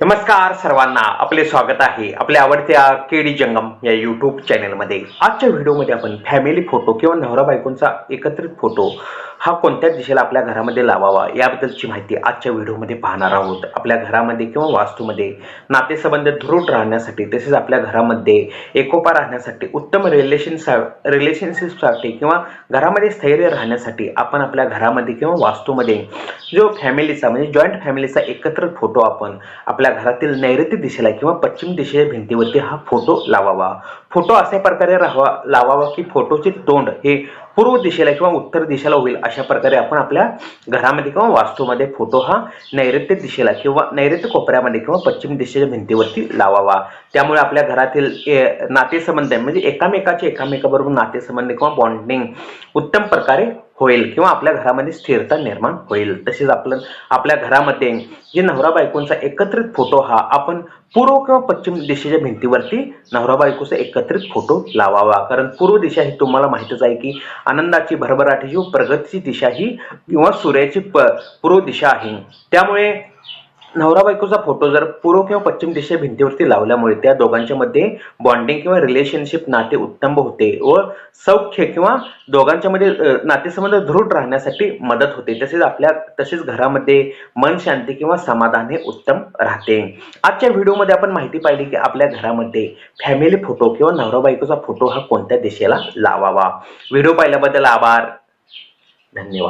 नमस्कार सर्वांना आपले स्वागत आहे आपल्या आवडत्या केडी जंगम या यूट्यूब चॅनलमध्ये आजच्या व्हिडिओमध्ये आपण फॅमिली फोटो किंवा नवरा बायकोंचा एकत्रित फोटो हा कोणत्या दिशेला आपल्या घरामध्ये लावावा याबद्दलची माहिती आजच्या व्हिडिओमध्ये पाहणार आहोत. आपल्या घरामध्ये किंवा वास्तूमध्ये नातेसंबंध दृढ राहण्यासाठी तसेच आपल्या घरामध्ये एकोपा राहण्यासाठी उत्तम रिलेशन रिलेशनशिपसाठी किंवा घरामध्ये स्थैर्य राहण्यासाठी आपण आपल्या घरामध्ये किंवा वास्तूमध्ये जो फॅमिलीचा म्हणजे जॉईंट फॅमिलीचा एकत्र फोटो आपण आपल्या घरातील नैऋत्य दिशेला किंवा पश्चिम दिशेच्या भिंतीवरती हा फोटो लावावा. फोटो अशा प्रकारे राहावा लावावा की फोटोचे तोंड हे पूर्व दिशेला किंवा उत्तर दिशेला होईल अशा प्रकारे आपण आपल्या घरामध्ये किंवा वास्तूमध्ये फोटो हा नैऋत्य दिशेला किंवा नैऋत्य कोपऱ्यामध्ये किंवा पश्चिम दिशेच्या भिंतीवरती लावावा. त्यामुळे आपल्या घरातील नातेसंबंध म्हणजे एकामेकाचे एकामेकाबरोबर नातेसंबंध किंवा बॉन्डिंग उत्तम प्रकारे होईल किंवा आपल्या घरामध्ये स्थिरता निर्माण होईल. तसेच आपलं आपल्या घरामध्ये जे नवरा बायकोंचा एकत्रित फोटो हा आपण पूर्व किंवा पश्चिम दिशेच्या भिंतीवरती नवरा बायकोचा एकत्रित फोटो लावावा. कारण पूर्व दिशा ही तुम्हाला माहितच आहे की आनंदाची भरभराटीची व प्रगतीची दिशा ही किंवा सूर्याची प पूर्व दिशा आहे. त्यामुळे नवरा बायकोचा फोटो जर पूर्व किंवा पश्चिम दिशे भिंतीवरती लावल्यामुळे त्या दोघांच्या मध्ये बॉन्डिंग किंवा रिलेशनशिप नाते उत्तम होते व सौख्य किंवा दोघांच्या मध्ये नातेसंबंध दृढ राहण्यासाठी मदत होते. तसेच आपल्या तसेच घरामध्ये मन शांती किंवा समाधान हे उत्तम राहते. आजच्या व्हिडिओमध्ये आपण माहिती पाहिली की आपल्या घरामध्ये फॅमिली फोटो किंवा नवरा बायकोचा फोटो हा कोणत्या दिशेला लावावा? व्हिडिओ पाहिल्याबद्दल आभार. धन्यवाद.